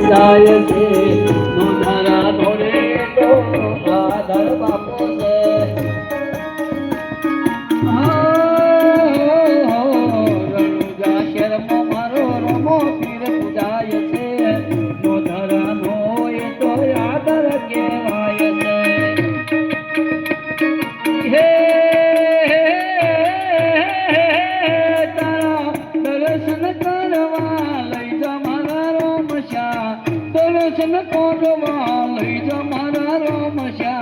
જાય છે નોંધારા ધોરે તો આધાર બાપો છે. રણુજા મારો રમો પૂજાય છે. આદર દર્શન કરવા લઈ જા મારા રામ રણુજા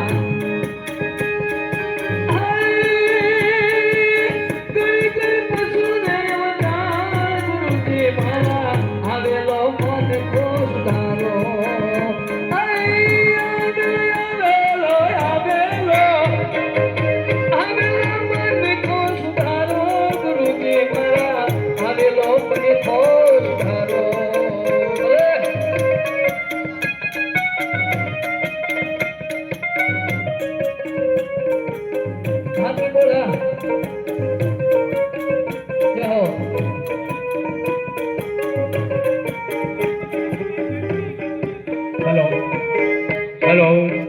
hello, hello.